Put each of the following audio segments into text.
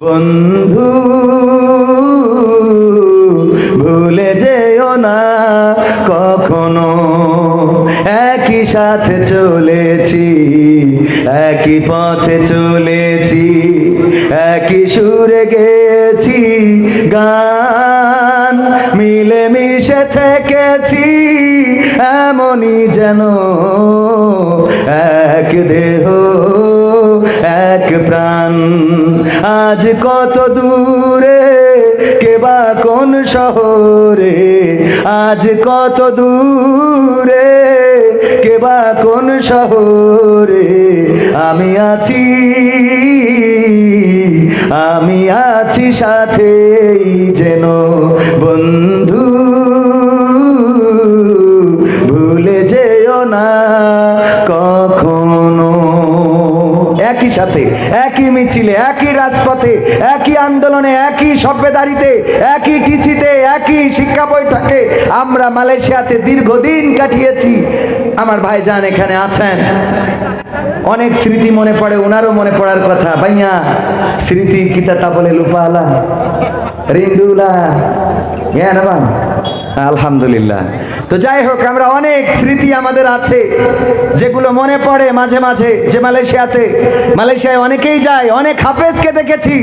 বন্ধু, ভুলে যেও না, কখনো একই সাথে চলেছি, একই পথে চলেছি, একই সুরে গেছি গান মিলে মিশে থেকেছি, এমনই যেন এক দেহ, এক প্রাণ। আজ কত দূরে? কেবা কোন শহরে? আজ কত দূরে? কে বা কোন শহরে? আমি আছি আমি আছি সাথেই যেন বন্ধু। সাথে, একই মিছিলে, একই রাজপথে, একই আন্দোলনে, একই সভ্যদারিতে একই টিসিতে, একই শিক্ষা বৈঠকে আমরা মালয়েশিয়াতে দীর্ঘদিন কাটিয়েছি। আমার ভাইজান এখানে আছেন। অনেক স্মৃতি মনে পড়ে, ওনারও মনে পড়ার কথা। ভাইয়া, স্মৃতি কিতা তা বলে লুপালা, রিন্দুলা, জ্ঞানবান। আলহামদুলিল্লাহ। তো যাই হোক, আমরা অনেক স্মৃতি আমাদের আছে, যেগুলো মনে পড়ে মাঝে মাঝে, যে মালয়েশিয়াতে। মালয়েশিয়ায় অনেকেই যায়, অনেক হাফেজকে দেখেছি।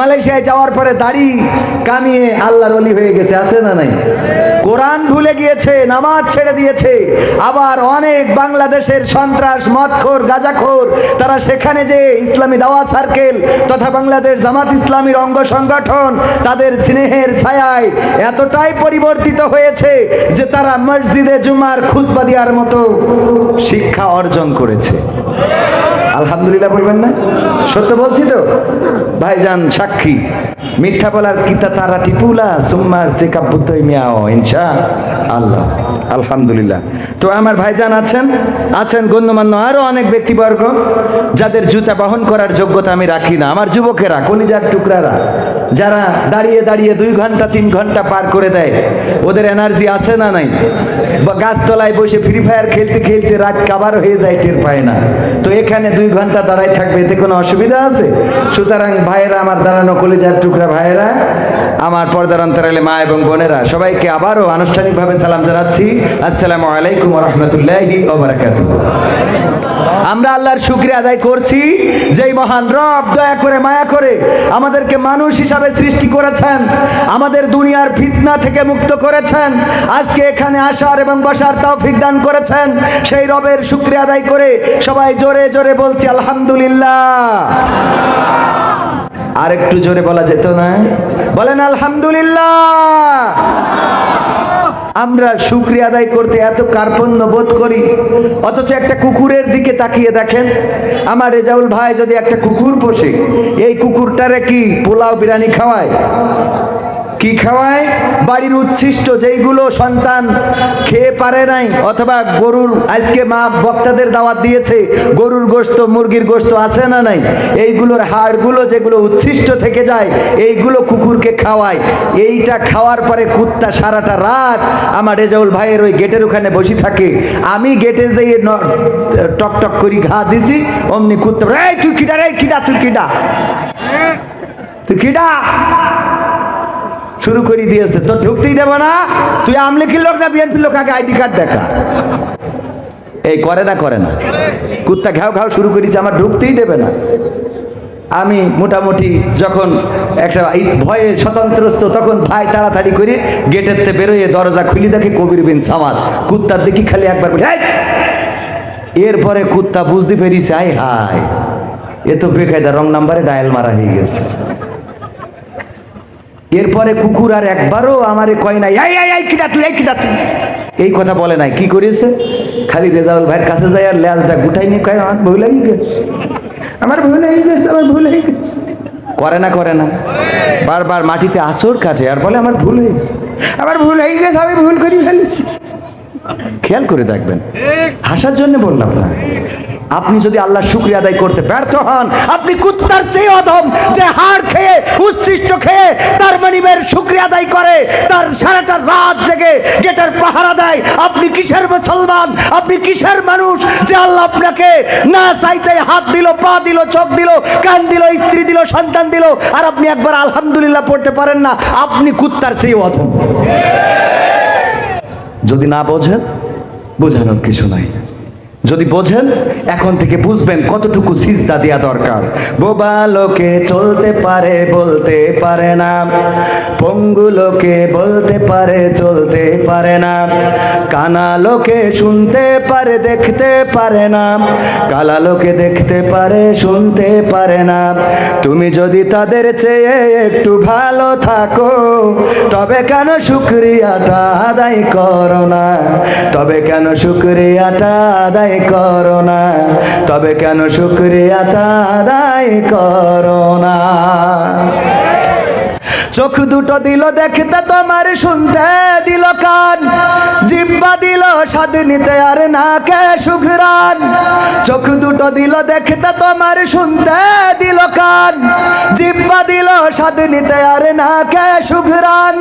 মালয়েশিয়ায় যাওয়ার পরে দাড়ি কামিয়ে আল্লাহর অলি হয়ে গেছে, আছে না নাই? কোরআন ভুলে গিয়েছে, নামাজ ছেড়ে দিয়েছে, আবার অনেক বাংলাদেশের সন্ত্রাস, মদখোর, গাজাখোর, তারা সেখানে যে ইসলামী দাওয়া সার্কেল তথা বাংলাদেশ জামাত ইসলামীর অঙ্গ সংগঠন, তাদের স্নেহের ছায়ায় এতটাই পরিবর্তিত হয়েছে যে তারা মসজিদে জুমার খুতবা দেওয়ার মতো শিক্ষা অর্জন করেছে। আলহামদুলিল্লাহ বলবেন না? সত্য বলছি তো? ভাইজান সাক্ষী। মিথ্যা বলার কিতা তারা টিপুলা, সুম্মার চেক বুদ্ধই মিয়াও ইনশা আল্লাহ। আলহামদুলিল্লাহ। তো আমার ভাইজান আছেন? আছেন গণ্যমান্য আরও অনেক ব্যক্তিবর্গ, যাদের জুতা বহন করার যোগ্যতা আমি রাখি না। আমার যুবকেরা, কলিজার টুকরারা, যারা দাঁড়িয়ে দাঁড়িয়ে দুই ঘণ্টা, তিন ঘণ্টা পার করে দেয়, ওদের এনার্জি আছে না নাই? গাছতলায় বসে ফ্রি ফায়ার খেলতে খেলতে রাত কাবার হয়ে যায়, টের পায় না। তো এখানে দুই ঘণ্টা দাঁড়ায় থাকবে, এতে কোনো অসুবিধা আছে? সুতরাং ভাইয়েরা, আমার দাঁড়ানো কলিজার টুকরা ভাইয়েরা আমার পর্দার অন্তরালে মা এবং বোনেরা সবাইকে আবারও আনুষ্ঠানিকভাবে সালাম জানাচ্ছি। আসসালামু আলাইকুম রহমতুল্লাহি আমরা আল্লাহর শুক্রিয়া আদায় করছি যেই মহান রব দয়া করে মায়া করে আমাদেরকে মানুষ হিসাবে সৃষ্টি করেছেন, আমাদের দুনিয়ার ফিতনা থেকে মুক্ত করেছেন, আজকে এখানে আসার এবং বসার তৌফিক দান করেছেন, সেই রবের শুক্রিয়া আদায় করে সবাই জোরে জোরে বলছি, আলহামদুলিল্লাহ। আর একটু জোরে বলা যেত না? বলেন, আলহামদুলিল্লাহ। আমরা শুক্রিয়া আদায় করতে এত কার্পণ্য বোধ করি, অথচ একটা কুকুরের দিকে তাকিয়ে দেখেন, আমার রেজাউল ভাই যদি একটা কুকুর পোষে, এই কুকুরটারে কি পোলাও বিরিয়ানি খাওয়ায়? কি খাওয়ায়? বাড়ির উচ্ছিষ্ট যেইগুলো সন্তান খেয়ে পারে নাই, অথবা গরুর আজকে মা বক্তাদের দাওয়াত দিয়েছে, গরুর গোস্ত মুরগির গোস্ত আছে না নাই? এইগুলোর হাড়গুলো যেগুলো উচ্ছিষ্ট থেকে যায়, এইগুলো কুকুরকে খাওয়ায়। এইটা খাওয়ার পরে কুত্তা সারাটা রাত আমার রেজাউল ভাইয়ের ওই গেটের ওখানে বসে থাকে। আমি গেটে যেয়ে ন- টক টক করি, ঘা দিছি, অমনি কুত্তা এই, তুই কিডা রে, কিডা, তুই কিডা? তুই কিডা? শুরু করে দিয়েছে। তো ঢুকতেই দেব না। তুই আমলিখির লোক না বিএনপির লোক? আগে আইডি কার্ড দেখা। এই করে না করে না। কুত্তা ঘাও ঘাও শুরু করেছে, আমার ঢুকতেই দেবে না। আমি মোটামুটি যখন একটা ভয়ে স্বতন্ত্রস্ত, তখন ভাই তাড়াতাড়ি করে গেটের থেকে বেরোয়, দরজা খুলি দেখে কবির বিন সামাদ। কুত্তার দেখি খালি একবার এরপরে কুত্তা বুঝতে পেরেছে, আয় হায়! এ তো বেকায়দা রং নাম্বারে ডায়াল মারা হয়ে গেছে। এরপরে কুকুর আর একবারও আমারে কয় নাই এই এই এই কিটা তুই এই কিটা তুই? এই কথা বলে নাই কি করেছে খালি রেজাউল ভাইয়ের কাছে যায় আর লেজটা গুটাই নিয়ে কয় আমার ভুল হয়ে গেছে আমার ভুল হয়ে গেছে আমার ভুল হয়ে গেছে। করে না করে না। বারবার মাটিতে আসর কাটে আর বলে আমার ভুল হয়ে গেছে আমার ভুল হয়ে গেছে আমি ভুল করি ফেলেছি। খেয়াল করে দেখবেন হাসার জন্য বললাম না। আপনি যদি আল্লাহ শুক্রিয়া আদায় করতে ব্যর্থ হন আপনি কুত্তার চেয়ে অধম যে হাড় খেয়ে উচ্ছিষ্ট খেয়ে তার মানিবের শুক্রিয়া আদায় করে তার সারাটা রাত জেগে গেটের পাহারা দেয় আপনি কিসের মুসলমান? আপনি কিসের মানুষ? যে আল্লাহ আপনাকে না চাইতে হাত দিল পা দিল চোখ দিল কান দিল স্ত্রী দিল সন্তান দিল আর আপনি একবার আলহামদুলিল্লাহ পড়তে পারেন না আপনি কুত্তার চেয়ে অধম যদি না বোঝেন বোঝানোর কিছু নাই। যদি বোঝেন, এখন থেকে বুঝবেন কতটুকু সিজদা দেওয়া দরকার। বোবা লোকে চলতে পারে, বলতে পারে না। পঙ্গু লোকে বলতে পারে, চলতে পারে না। কানা লোকে শুনতে পারে, দেখতে পারে না। কালা লোকে দেখতে পারে, শুনতে পারে না। তুমি যদি তাদের চেয়ে একটু ভালো থাকো, তবে কেন শুক্রিয়াটা আদায় করো না? তবে কেন শুক্রিয়াটা আদায় করো না তবে কেন শুক্রিয়া তাদাই করো না চোখ দুটো দিল দেখতে, তোমার শুনতে দিল কান। স্বাদ নিতে আর না কে সুঘরান চোখ দুটো দিল দেখতে তোমার, শুনতে দিল কান। জিব্বা দিল স্বাদ নিতে আর না কে সুঘরান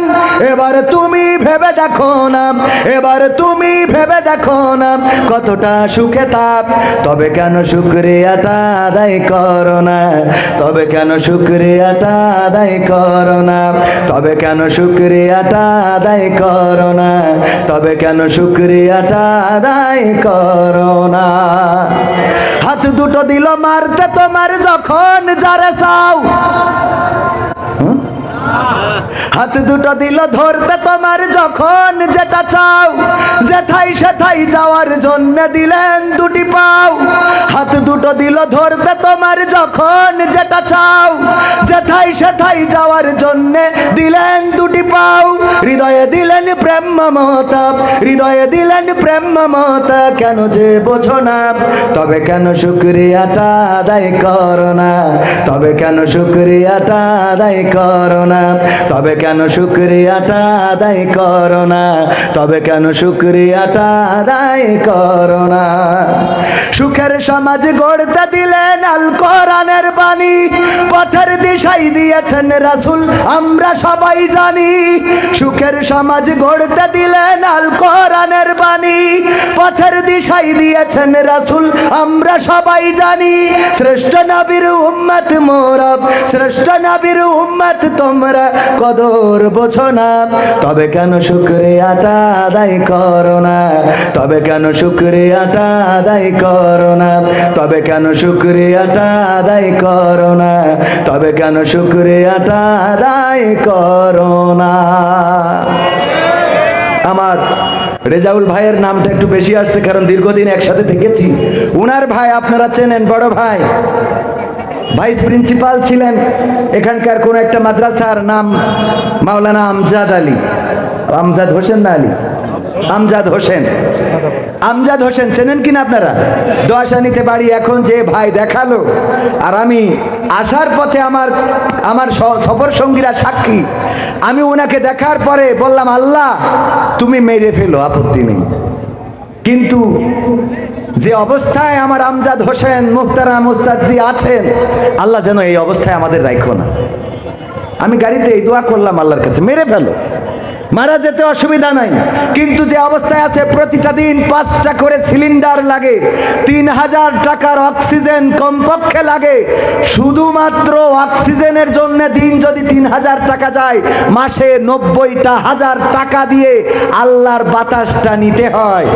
এবার তুমি ভেবে দেখো না, এবার তুমি ভেবে দেখো না, কতটা সুখে তাপ। তবে কেন শুক্রিয়াটা আদায় করো না? তবে কেন শুক্রিয়াটা আদায় করো না? তবে কেন শুক্রিয়াটা আদায় করো না? তবে কেন শুক্রিয়াটা আদায় করো না হাত দুটো দিল মারতে, তোমার যখন যারে চাও? হাত দুটো দিল ধরতে, তোমার যখন যেটা চাও। যেথাই সেথাই যাওয়ার জন্য দিলেন দুটি দুটো দিল ধরতে তোমার যখন যেটা চাও। যেথাই সেথাই যাওয়ার জন্য দিলেন দুটি পাও। হৃদয়ে দিলেন প্রেম মমতা হৃদয়ে দিলেন প্রেম মমতা কেন যে বোঝো না, তবে কেন শুক্রিয়াটা আদায় করো না? তবে কেন শুক্রিয়াটা আদায় করো না? তবে কেন শুক্রিয়াটা আদায় করো না? তবে কেন শুক্রিয়াটা আদায় করো না? সুখের সমাজ গড়তে দিলেন আল কোরআনের বাণী। পথের দিশাই দিয়েছেন রাসূল, আমরা সবাই জানি। সুখের সমাজ গড়তে দিলেন আল কোরআনের বাণী। পথের দিশাই দিয়েছেন রাসূল, আমরা সবাই জানি। শ্রেষ্ঠ নবীর উম্মত মোরা শ্রেষ্ঠ নবীর উম্মত তোমরা কদর বোঝো না। তবে কেন শুক্রিয়াটা আদায় করো না? তবে কেন শুক্রিয়াটা আদায় করো না। তবে কেন শুক্রিয়াটা আদায় করো না? তবে কেন শুক্রিয়াটা আদায় করো না? আমার রেজাউল ভাইয়ের নামটা একটু বেশি আসছে, কারণ দীর্ঘদিন একসাথে থেকেছি। উনার ভাই আপনারা চেনেন, বড় ভাই। ভাইস প্রিন্সিপাল ছিলেন। এখানকার কোন একটা মাদ্রাসার নাম মাওলানা আমজাদ আলী, আমজাদ হোসেন না আলী? আমজাদ হোসেন। আমজাদ হোসেন, চেনেন কিনা আপনারা? দোয়াশানিতে বাড়ি এখন যে ভাই দেখাল। আর আমি আসার পথে আমার আমার সফর সঙ্গীরা সাক্ষী। আমি ওনাকে দেখার পরে বললাম, আল্লাহ, তুমি মেরে ফেলো, আপত্তি নেই। কিন্তু যে অবস্থায় আমার আমজাদ হোসেন, মুখতারা মুস্তাদজি আছেন, আল্লাহ যেন এই অবস্থায় আমাদের রাখো না। আমি গাড়িতে এই দোয়া করলাম আল্লাহর কাছে, মেরে ফেলো। মারা যেতে অসুবিধা নাই। কিন্তু যে অবস্থায় আছে, প্রতিটা দিন পাঁচটা করে সিলিন্ডার লাগে। তিন হাজার টাকার অক্সিজেন কমপক্ষে লাগে। শুধুমাত্র অক্সিজেনের জন্য দিন যদি তিন হাজার টাকা যায়, মাসে নব্বইটা হাজার টাকা দিয়ে আল্লাহর বাতাসটা নিতে হয়।